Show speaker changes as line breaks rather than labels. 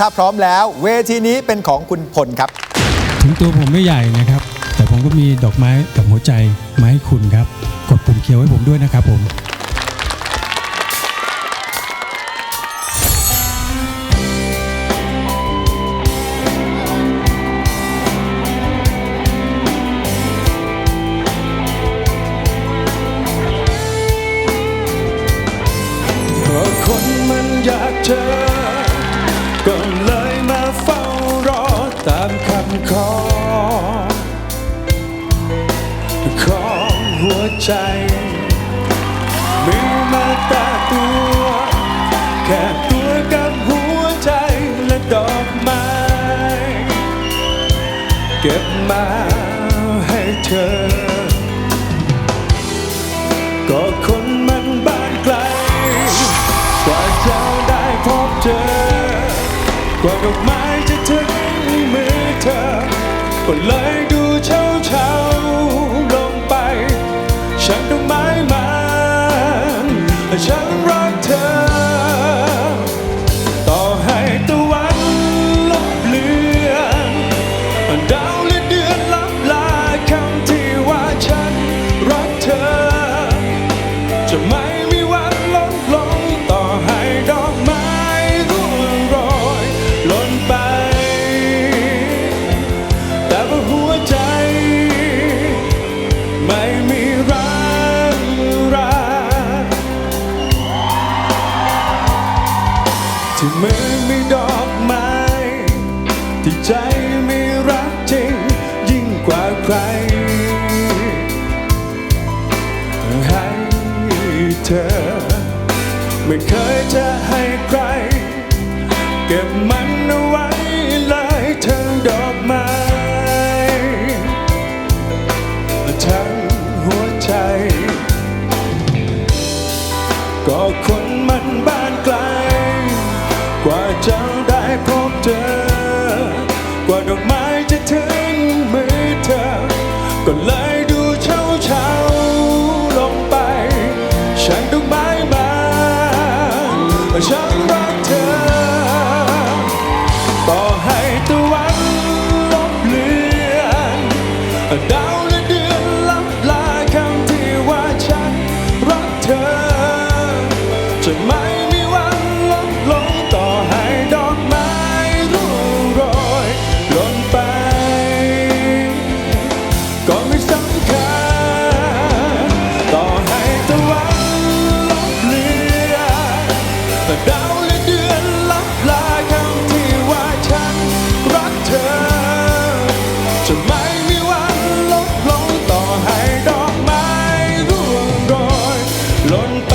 ถ้าพร้อมแล้วเวทีนี้เป็นของคุณพลครับ
ถึงตัวผมไม่ใหญ่นะครับ แต่ผมก็มีดอกไม้กับหัวใจมาให้คุณครับ กดปุ่มเขียวให้ผมด้วยนะครับผม
เพราะคนมันอยากเจอ วใจมีมาแต่ตัว แค่ตัวกับหัวใจและดอกไม้ เก็บมาให้เธอ ก็คนมันบ้านไกล กว่าจะได้พบเจอ กว่าดอกไม้จะถึงมือเธอก็เลย ที่มือมีดอกไม้ที่ใจมีรักจริง ยิ่งกว่าใคร ให้เธอ ไม่เคยจะให้ใคร เก็บมันเอาไว้เลยทั้งดอกไม้ทั้งหัวใจ ก็คน Good luck. ไม่สำคัต่อให้ตะวันลบเลือแต่ดาวและเดือนลับลาคำที่ว่าฉันรักเธอ จะไม่มีวันลดลงต่อให้ดอกไม้ร่วงโรยล่นไป